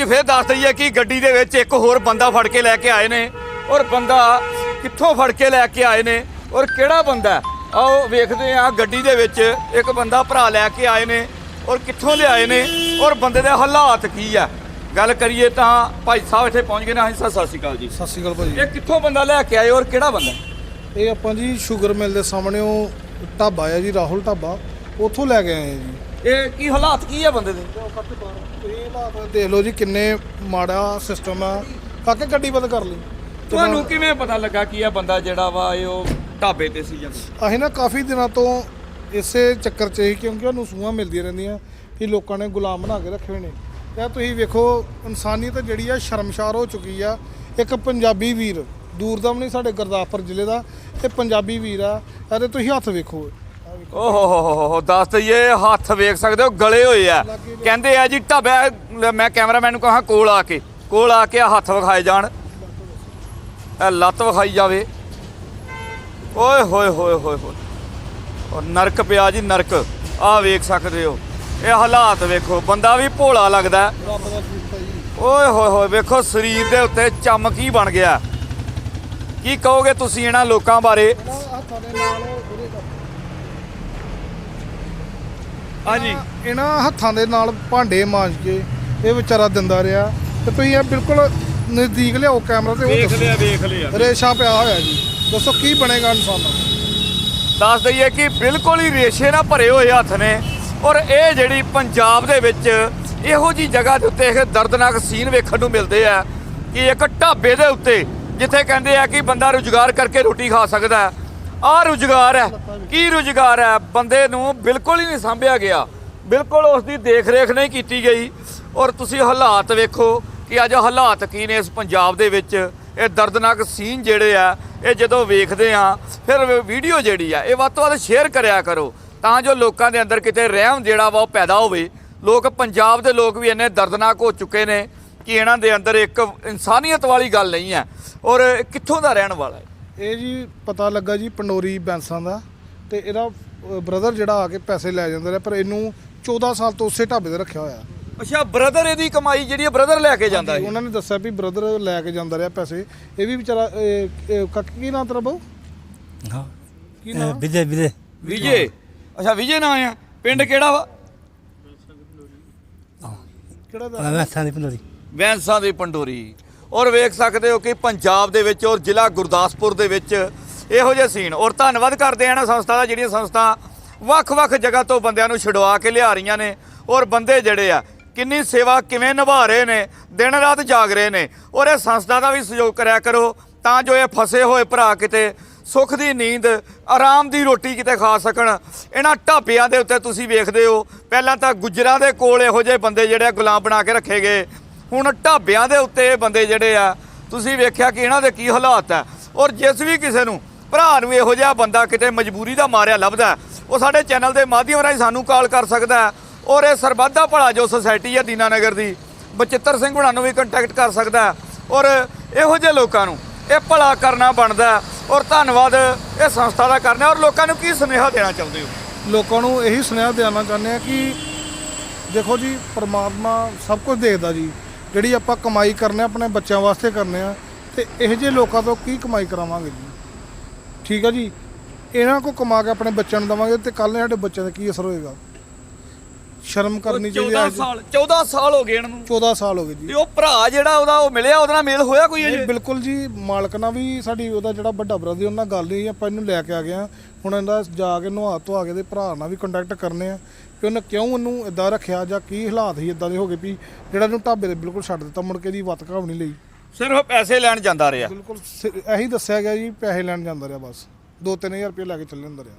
ਅੱਜ ਫੇਰ ਦੱਸ ਦਈਏ ਕਿ ਗੱਡੀ ਦੇ ਵਿੱਚ ਇੱਕ ਹੋਰ ਬੰਦਾ ਫੜ ਕੇ ਲੈ ਕੇ ਆਏ ਨੇ। ਔਰ ਬੰਦਾ ਕਿੱਥੋਂ ਫੜ ਕੇ ਲੈ ਕੇ ਆਏ ਨੇ? ਔਰ ਕਿਹੜਾ ਬੰਦਾ? ਆਓ ਵੇਖਦੇ ਆ ਗੱਡੀ ਦੇ ਵਿੱਚ ਇੱਕ ਬੰਦਾ ਭਰਾ ਲੈ ਕੇ ਆਏ ਨੇ ਔਰ ਕਿੱਥੋਂ ਲਿਆਏ ਨੇ? ਔਰ ਬੰਦੇ ਦੇ ਹਾਲਾਤ ਕੀ ਆ? ਗੱਲ ਕਰੀਏ ਤਾਂ ਭਾਈ ਸਾਹਿਬ ਇੱਥੇ ਪਹੁੰਚ ਗਏ ਨੇ। ਹਾਂਜੀ ਸਰ ਸਤਿ ਸ਼੍ਰੀ ਅਕਾਲ ਜੀ। ਸਤਿ ਸ਼੍ਰੀ ਅਕਾਲ ਭਾਜੀ। ਇਹ ਕਿੱਥੋਂ ਬੰਦਾ ਲੈ ਕੇ ਆਏ ਔਰ ਕਿਹੜਾ ਬੰਦਾ? ਇਹ ਆਪਾਂ ਜੀ ਸ਼ੂਗਰ ਮਿਲ ਦੇ ਸਾਹਮਣੇ ਉਹ ਢਾਬਾ ਹੈ ਜੀ ਰਾਹੁਲ ਢਾਬਾ। ਉੱਥੋਂ ਲੈ ਕੇ ਆਏ ਹਾਂ ਜੀ। ਇਹ ਕੀ ਹਾਲਾਤ ਕੀ ਆ ਬੰਦੇ ਦੇ? ਇਹ ਹਾਲਾਤ ਦੇਖ ਲਓ ਜੀ ਕਿੰਨੇ ਮਾੜਾ ਸਿਸਟਮ ਆ। ਕਾਕੇ ਗੱਡੀ ਬੰਦ ਕਰ ਲਈ। ਤੁਹਾਨੂੰ ਕਿਵੇਂ ਪਤਾ ਲੱਗਾ ਕਿ ਇਹ ਬੰਦਾ ਜਿਹੜਾ ਵਾ ਇਹ ਉਹ ਢਾਬੇ ਤੇ ਸੀ ਜਾਂ ਅਸੀਂ ਨਾ ਕਾਫੀ ਦਿਨਾਂ ਤੋਂ ਇਸੇ ਚੱਕਰ 'ਚ ਹੀ ਕਿਉਂਕਿ ਉਹਨੂੰ ਸੂਹਾਂ ਮਿਲਦੀਆਂ ਰਹਿੰਦੀਆਂ ਕਿ ਲੋਕਾਂ ਨੇ ਗੁਲਾਮ ਬਣਾ ਕੇ ਰੱਖੇ ਹੋਏ ਨੇ। ਤੇ ਤੁਸੀਂ ਵੇਖੋ ਇਨਸਾਨੀਅਤ ਜਿਹੜੀ ਆ ਸ਼ਰਮਸ਼ਾਰ ਹੋ ਚੁੱਕੀ ਆ। ਇੱਕ ਪੰਜਾਬੀ ਵੀਰ ਦੂਰ ਦਾ ਵੀ ਨਹੀਂ ਸਾਡੇ ਗੁਰਦਾਸਪੁਰ ਜ਼ਿਲ੍ਹੇ ਦਾ ਇਹ ਪੰਜਾਬੀ ਵੀਰ ਆ। ਇਹਦੇ ਤੁਸੀਂ ਹੱਥ ਵੇਖੋ। ਓਹ ਹੋ ਹੋ ਹੋ ਦੱਸ ਦਈਏ ਹੱਥ ਵੇਖ ਸਕਦੇ ਹੋ, ਗਲੇ ਹੋਏ ਆ। ਕਹਿੰਦੇ ਆ ਜੀ ਢਾਬਾ ਮੈਂ ਕੈਮਰਾਮੈਨ ਨੂੰ ਕਹਾਂ, ਕੋਲ ਆ ਕੇ, ਕੋਲ ਆ ਕੇ ਹੱਥ ਵਿਖਾਏ ਜਾਣ। ਇਹ ਲੱਤ ਵਿਖਾਈ ਜਾਵੇ। ਓਏ ਹੋਏ ਹੋਏ ਹੋਏ ਹੋਏ। ਔਰ ਨਰਕ ਪਿਆ ਜੀ, ਨਰਕ। ਆਹ ਵੇਖ ਸਕਦੇ ਹੋ। ਇਹ ਹਾਲਾਤ ਵੇਖੋ, ਬੰਦਾ ਵੀ ਭੋਲਾ ਲੱਗਦਾ। ਹੈ। ਓਏ ਹੋਏ ਹੋਏ, ਵੇਖੋ, ਸਰੀਰ ਦੇ ਉੱਤੇ ਚਮਕ ਹੀ ਬਣ ਗਿਆ। ਕੀ ਕਹੋਗੇ ਤੁਸੀਂ ਇਹਨਾਂ ਲੋਕਾਂ ਬਾਰੇ ਨਾ ਹੱਥਾਂ ਦੇ ਨਾਲ ਉਹਦੇ ਕਰ ਹਾਂਜੀ। ਇਹਨਾਂ ਹੱਥਾਂ ਦੇ ਨਾਲ ਭਾਂਡੇ ਮਾਂਜ ਕੇ ਇਹ ਵਿਚਾਰਾ ਦਿੰਦਾ ਰਿਹਾ ਤੇ ਤੁਸੀਂ ਇਹ ਬਿਲਕੁਲ ਨਜ਼ਦੀਕ ਲਿਆਓ ਕੈਮਰਾ ਤੇ ਉਹ ਦੱਸੋ। ਵੇਖ ਲਿਆ। ਰੇਸ਼ਾ ਪਿਆ ਹੋਇਆ ਜੀ। ਦੱਸੋ ਕੀ ਬਣੇਗਾ ਇਨਸਾਨ ਦਾ? ਦੱਸ ਦਈਏ ਕਿ ਬਿਲਕੁਲ ਹੀ ਰੇਸ਼ੇ ਨਾਲ ਭਰੇ ਹੋਏ ਹੱਥ ਨੇ ਔਰ ਇਹ ਜਿਹੜੀ ਪੰਜਾਬ ਦੇ ਵਿੱਚ ਇਹੋ ਜੀ ਜਗ੍ਹਾ ਦੇ ਉੱਤੇ ਇਹ ਦਰਦਨਾਕ ਸੀਨ ਵੇਖਣ ਨੂੰ ਮਿਲਦੇ ਆ ਕਿ ਇੱਕ ਢਾਬੇ ਦੇ ਉੱਤੇ ਜਿੱਥੇ ਕਹਿੰਦੇ ਆ ਕਿ ਬੰਦਾ ਰੁਜ਼ਗਾਰ ਕਰਕੇ ਰੋਟੀ ਖਾ ਸਕਦਾ ਹੈ। ਆਹ ਰੁਜ਼ਗਾਰ ਹੈ। ਕੀ ਰੁਜ਼ਗਾਰ ਹੈ? ਬੰਦੇ ਨੂੰ ਬਿਲਕੁਲ ਹੀ ਨਹੀਂ ਸੰਭਿਆ ਗਿਆ। ਬਿਲਕੁਲ ਉਸ ਦੀ ਦੇਖ-ਰੇਖ ਨਹੀਂ ਕੀਤੀ ਗਈ। ਔਰ ਤੁਸੀਂ ਹਾਲਾਤ ਵੇਖੋ ਕਿ ਅੱਜ ਹਾਲਾਤ ਕੀ ਨੇ ਇਸ ਪੰਜਾਬ ਦੇ ਵਿੱਚ। ਇਹ ਦਰਦਨਾਕ ਸੀਨ ਜਿਹੜੇ ਆ, ਇਹ ਜਦੋਂ ਵੇਖਦੇ ਆ, ਫਿਰ ਵੀਡੀਓ ਜਿਹੜੀ ਆ, ਇਹ ਵੱਧ ਤੋਂ ਵੱਧ ਸ਼ੇਅਰ ਕਰਿਆ ਕਰੋ। ਤਾਂ ਜੋ ਲੋਕਾਂ ਦੇ ਅੰਦਰ ਕਿਤੇ ਰਹਿਮ ਜਿਹੜਾ ਵਾ ਉਹ ਪੈਦਾ ਹੋਵੇ। ਲੋਕ, ਪੰਜਾਬ ਦੇ ਲੋਕ ਵੀ ਇੰਨੇ ਦਰਦਨਾਕ ਹੋ ਚੁੱਕੇ ਨੇ ਕਿ ਇਹਨਾਂ ਦੇ ਅੰਦਰ ਇੱਕ ਇਨਸਾਨੀਅਤ ਵਾਲੀ ਗੱਲ ਨਹੀਂ ਹੈ। ਔਰ ਕਿੱਥੋਂ ਦਾ ਰਹਿਣ ਵਾਲਾ ਹੈ? ਇਹ ਜੀ ਪਤਾ ਲੱਗਾ ਜੀ ਪੰਡੋਰੀ ਬੈਂਸਾਂ ਦਾ ਤੇ ਇਹਦਾ ਬ੍ਰਦਰ ਜਿਹੜਾ ਆ ਕੇ ਪੈਸੇ ਲੈ ਜਾਂਦਾ ਰਿਹਾ ਪਰ ਇਹਨੂੰ 14 ਸਾਲ ਤੋਂ ਉਸੇ ਢਾਬੇ ਤੇ ਰੱਖਿਆ ਹੋਇਆ। ਅੱਛਾ ਬ੍ਰਦਰ ਇਹਦੀ ਕਮਾਈ ਜਿਹੜੀ ਹੈ ਬ੍ਰਦਰ ਲੈ ਕੇ ਜਾਂਦਾ ਹੈ। ਉਹਨਾਂ ਨੇ ਦੱਸਿਆ ਵੀ ਬ੍ਰਦਰ ਲੈ ਕੇ ਜਾਂਦਾ ਰਿਹਾ ਪੈਸੇ। ਇਹ ਵੀ ਵਿਚਾਰਾ ਕਾਕੇ ਕੀ ਨਾਂ ਤੇਰਾ ਬਾਊ? ਹਾਂ। ਕੀ ਨਾਂ? ਵਿਜੇ ਵਿਜੇ। ਵਿਜੇ। ਅੱਛਾ ਵਿਜੇ ਨਾਂ ਆ। ਪਿੰਡ ਕਿਹੜਾ ਵਾ? ਕਿਹੜਾ ਦਾ? ਮੈਂ ਸਾਂ ਦੀ ਪੰਡੋਰੀ। ਵੈਂਸਾਂ ਦੀ ਪੰਡੋਰੀ। ਔਰ ਵੇਖ ਸਕਦੇ ਹੋ ਕਿ ਪੰਜਾਬ ਦੇ ਵਿੱਚ ਔਰ ਜ਼ਿਲ੍ਹਾ ਗੁਰਦਾਸਪੁਰ ਦੇ ਵਿੱਚ ਇਹੋ ਜਿਹੇ ਸੀਨ। ਔਰ ਧੰਨਵਾਦ ਕਰਦੇ ਆ ਨਾ ਸੰਸਥਾ ਦਾ, ਜਿਹੜੀਆਂ ਸੰਸਥਾ ਵੱਖ-ਵੱਖ ਜਗ੍ਹਾ ਤੋਂ ਬੰਦਿਆਂ ਨੂੰ ਛਡਵਾ ਕੇ ਲਿਆ ਰਹੀਆਂ ਨੇ। ਔਰ ਬੰਦੇ ਜਿਹੜੇ ਆ, ਕਿੰਨੀ ਸੇਵਾ ਕਿਵੇਂ ਨਿਭਾ ਰਹੇ ਨੇ, ਦਿਨ ਰਾਤ ਜਾਗ ਰਹੇ ਨੇ। ਔਰ ਇਹ ਸੰਸਥਾ ਦਾ ਵੀ ਸਹਿਯੋਗ ਕਰਿਆ ਕਰੋ, ਤਾਂ ਜੋ ਇਹ ਫਸੇ ਹੋਏ ਭਰਾ ਕਿਤੇ ਸੁੱਖ ਦੀ ਨੀਂਦ, ਆਰਾਮ ਦੀ ਰੋਟੀ ਕਿਤੇ ਖਾ ਸਕਣ। ਇਹਨਾਂ ਢਾਬਿਆਂ ਦੇ ਉੱਤੇ ਤੁਸੀਂ ਵੇਖਦੇ ਹੋ, ਪਹਿਲਾਂ ਤਾਂ ਗੁੱਜਰਾਂ ਦੇ ਕੋਲ ਇਹੋ ਜਿਹੇ ਬੰਦੇ ਜਿਹੜੇ ਆ ਗੁਲਾਮ ਬਣਾ ਕੇ ਰੱਖੇ ਗਏ। ਹੁਣ ਢਾਬਿਆਂ ਦੇ ਉੱਤੇ ਇਹ ਬੰਦੇ ਜਿਹੜੇ ਆ, ਤੁਸੀਂ ਵੇਖਿਆ ਕਿ ਇਹਨਾਂ ਦੇ ਕੀ ਹਾਲਾਤ ਹੈ ਔਰ ਜਿਸ ਵੀ ਕਿਸੇ ਨੂੰ, ਭਰਾ ਨੂੰ ਇਹੋ ਜਿਹਾ ਬੰਦਾ ਕਿਤੇ ਮਜਬੂਰੀ ਦਾ ਮਾਰਿਆ ਲੱਭਦਾ ਉਹ ਸਾਡੇ ਚੈਨਲ ਦੇ ਮਾਧਿਅਮ ਰਾਹੀਂ ਸਾਨੂੰ ਕਾਲ ਕਰ ਸਕਦਾ ਔਰ ਇਹ ਸਰਬੱਤ ਦਾ ਭਲਾ ਜੋ ਸੁਸਾਇਟੀ ਹੈ ਦੀਨਾਨਗਰ ਦੀ, ਬਚਿੱਤਰ ਸਿੰਘ ਹੁਣਾਂ ਨੂੰ ਵੀ ਕੰਟੈਕਟ ਕਰ ਸਕਦਾ ਔਰ ਇਹੋ ਜਿਹੇ ਲੋਕਾਂ ਨੂੰ ਇਹ ਭਲਾ ਕਰਨਾ ਬਣਦਾ ਔਰ ਧੰਨਵਾਦ ਇਹ ਸੰਸਥਾ ਦਾ ਕਰਨਾ ਔਰ ਲੋਕਾਂ ਨੂੰ ਕੀ ਸੁਨੇਹਾ ਦੇਣਾ ਚਾਹੁੰਦੇ ਹੋ? ਲੋਕਾਂ ਨੂੰ ਇਹੀ ਸੁਨੇਹਾ ਦੇਣਾ ਚਾਹੁੰਦੇ ਆ ਕਿ ਦੇਖੋ ਜੀ, ਪਰਮਾਤਮਾ ਸਭ ਕੁਝ ਦੇਖਦਾ ਜੀ। ਜਿਹੜੀ ਆਪਾਂ ਕਮਾਈ ਕਰਨੇ ਆਪਣੇ ਬੱਚਿਆਂ ਵਾਸਤੇ ਕਰਨੇ ਆ, ਤੇ ਇਹੋ ਜਿਹੇ ਲੋਕਾਂ ਤੋਂ ਕੀ ਕਮਾਈ ਕਰਾਵਾਂਗੇ ਜੀ? ਠੀਕ ਆ ਜੀ? ਇਹਨਾਂ ਕੋ ਕਮਾ ਕੇ ਆਪਣੇ ਬੱਚਿਆਂ ਨੂੰ ਦਵਾਂਗੇ ਤੇ ਕੱਲ ਸਾਡੇ ਬੱਚਿਆਂ ਦਾ ਕੀ ਅਸਰ ਹੋਏਗਾ? ਸ਼ਰਮ ਕਰਨੀ ਚਾਹੀਦੀ 14 ਹੈ ਸਾਲ 14 ਸਾਲ ਹੋ ਗਏ ਇਹਨਾਂ। ਨੂੰ 14 ਸਾਲ ਹੋ ਗਏ ਜੀ। ਤੇ ਉਹ ਭਰਾ ਜਿਹੜਾ ਉਹਦਾ ਉਹ ਮਿਲਿਆ ਉਹਦੇ ਨਾਲ ਮੇਲ ਹੋਇਆ ਕੋਈ ਅਜੇ? ਬਿਲਕੁਲ ਜੀ ਮਾਲਕ ਨਾਲ ਵੀ ਸਾਡੀ ਉਹਦਾ ਜਿਹੜਾ ਵੱਡਾ ਬ੍ਰਦਰ ਉਹਨਾਂ ਨਾਲ ਗੱਲ ਨਹੀਂ ਆਪਾਂ ਇਹਨੂੰ ਲੈ ਕੇ ਆ ਗਏ ਆ ਹੁਣ ਇਹਦਾ ਜਾ ਕੇ ਨਹਾ ਧੋ ਕੇ ਦੇ ਭਰਾ ਨਾਲ ਵੀ ਕੰਟੈਕਟ ਕਰਨੇ ਆ। ਕਿ ਉਹਨੇ ਕਿਉਂ ਉਹਨੂੰ ਇਦਾਂ ਰੱਖਿਆ ਜਾਂ ਕੀ ਹਾਲਾਤ ਸੀ ਇਦਾਂ ਦੇ ਹੋ ਗਏ ਵੀ ਜਿਹੜਾ ਇਹਨੂੰ ਢਾਬੇ ਤੇ ਬਿਲਕੁਲ ਛੱਡ ਦਿੱਤਾ ਮੁੜ ਕੇ ਦੀ ਵਤ ਘਾਵ ਨਹੀਂ ਲਈ। ਸਿਰਫ ਪੈਸੇ ਲੈਣ ਜਾਂਦਾ ਰਿਹਾ। ਬਿਲਕੁਲ ਸ- ਇਹੀ ਦੱਸਿਆ ਗਿਆ ਜੀ ਪੈਸੇ ਲੈਣ ਜਾਂਦਾ ਰਿਹਾ ਬਸ। 2-3000 ਰੁਪਏ ਲੈ ਕੇ ਚੱਲੇ ਜਾਂਦਾ ਰਿਹਾ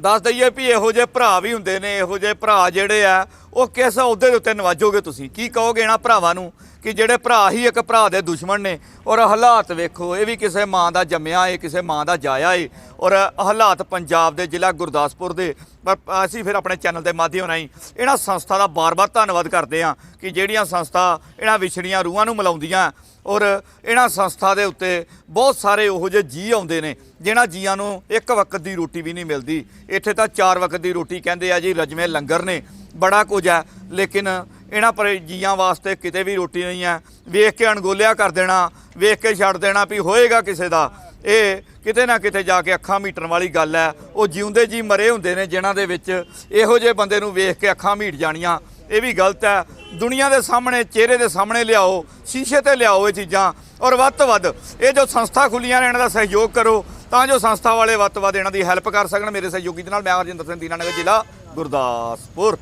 ਦੱਸ ਦਈਏ ਵੀ ਇਹੋ ਜਿਹੇ ਭਰਾ ਵੀ ਹੁੰਦੇ ਨੇ, ਇਹੋ ਜਿਹੇ ਭਰਾ ਜਿਹੜੇ ਆ, ਉਹ ਕਿਸ ਅਹੁਦੇ ਦੇ ਉੱਤੇ ਨਵਾਜੋਗੇ ਤੁਸੀਂ? ਕੀ ਕਹੋਗੇ ਇਹਨਾਂ ਭਰਾਵਾਂ ਨੂੰ? ਕਿ ਜਿਹੜੇ ਭਰਾ ਹੀ ਇੱਕ ਭਰਾ ਦੇ ਦੁਸ਼ਮਣ ਨੇ, ਔਰ ਹਾਲਾਤ ਵੇਖੋ, ਇਹ ਵੀ ਕਿਸੇ ਮਾਂ ਦਾ ਜੰਮਿਆ ਏ, ਕਿਸੇ ਮਾਂ ਦਾ ਜਾਇਆ ਏ, ਔਰ ਹਾਲਾਤ ਪੰਜਾਬ ਦੇ ਜ਼ਿਲ੍ਹਾ ਗੁਰਦਾਸਪੁਰ ਦੇ, ਪਰ ਅਸੀਂ ਫਿਰ ਆਪਣੇ ਚੈਨਲ ਦੇ ਮਾਧਿਅਮ ਰਾਹੀਂ ਇਹਨਾਂ ਸੰਸਥਾ ਦਾ ਬਾਰ-ਬਾਰ ਧੰਨਵਾਦ ਕਰਦੇ ਹਾਂ ਕਿ ਜਿਹੜੀਆਂ ਸੰਸਥਾ ਇਹਨਾਂ ਵਿਛੜੀਆਂ ਰੂਹਾਂ ਨੂੰ ਮਿਲਾਉਂਦੀਆਂ, ਔਰ ਇਹਨਾਂ ਸੰਸਥਾ ਦੇ ਉੱਤੇ ਬਹੁਤ ਸਾਰੇ ਉਹੋ ਜਿਹੇ ਜੀ ਆਉਂਦੇ ਨੇ ਜਿਨ੍ਹਾਂ ਜੀਆਂ ਨੂੰ ਇੱਕ ਵਕਤ ਦੀ ਰੋਟੀ ਵੀ ਨਹੀਂ ਮਿਲਦੀ। ਇੱਥੇ ਤਾਂ ਚਾਰ ਵਕਤ ਦੀ ਰੋਟੀ ਕਹਿੰਦੇ ਆ ਜੀ ਰਜਮੇ ਲੰਗਰ ਨੇ, ਬੜਾ ਕੁਝ ਹੈ, ਲੇਕਿਨ ਇਹਨਾਂ ਪਰ ਜੀਆਂ ਵਾਸਤੇ ਕਿਤੇ ਵੀ ਰੋਟੀ ਨਹੀਂ ਹੈ। ਵੇਖ ਕੇ ਅਣਗੋਲਿਆ ਕਰ ਦੇਣਾ, ਵੇਖ ਕੇ ਛੱਡ ਦੇਣਾ ਵੀ ਹੋਏਗਾ ਕਿਸੇ ਦਾ। ਇਹ ਕਿਤੇ ਨਾ ਕਿਤੇ ਜਾ ਕੇ ਅੱਖਾਂ ਮੀਟਣ ਵਾਲੀ ਗੱਲ ਹੈ। ਉਹ ਜਿਉਂਦੇ ਜੀ ਮਰੇ ਹੁੰਦੇ ਨੇ ਜਿਨ੍ਹਾਂ ਦੇ ਵਿੱਚ ਇਹੋ ਜਿਹੇ ਬੰਦੇ ਨੂੰ ਵੇਖ ਕੇ ਅੱਖਾਂ ਮੀਟ ਜਾਣੀਆਂ। ਇਹ ਵੀ ਗਲਤ ਹੈ। ਦੁਨੀਆ ਦੇ ਸਾਹਮਣੇ, ਚਿਹਰੇ ਦੇ ਸਾਹਮਣੇ ਲਿਆਓ, ਸ਼ੀਸ਼ੇ ਤੇ ਲਿਆਓ ਇਹ ਚੀਜ਼ਾਂ। ਔਰ ਵੱਧ ਤੋਂ ਵੱਧ, ਇਹ ਜੋ ਸੰਸਥਾ ਖੁੱਲੀਆਂ ਨੇ ਇਹਨਾਂ ਦਾ ਸਹਿਯੋਗ ਕਰੋ, ਤਾਂ ਜੋ ਸੰਸਥਾ ਵਾਲੇ ਵੱਧ ਤੋਂ ਵੱਧ ਇਹਨਾਂ ਦੀ ਹੈਲਪ ਕਰ ਸਕਣ। ਮੇਰੇ ਸਹਿਯੋਗੀ ਦੇ ਨਾਲ ਮੈਂ ਹਰਜਿੰਦਰ ਸਿੰਘ ਦੀਨਾਨਗਰ ਜ਼ਿਲ੍ਹਾ ਗੁਰਦਾਸਪੁਰ।